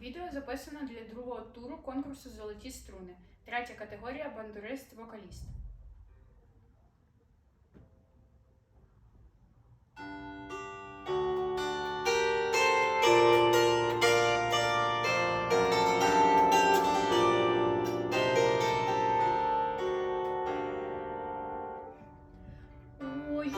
Відео записано для другого туру конкурсу Золоті струни. Третя категорія бандурист-вокаліст. Ой,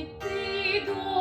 йти до.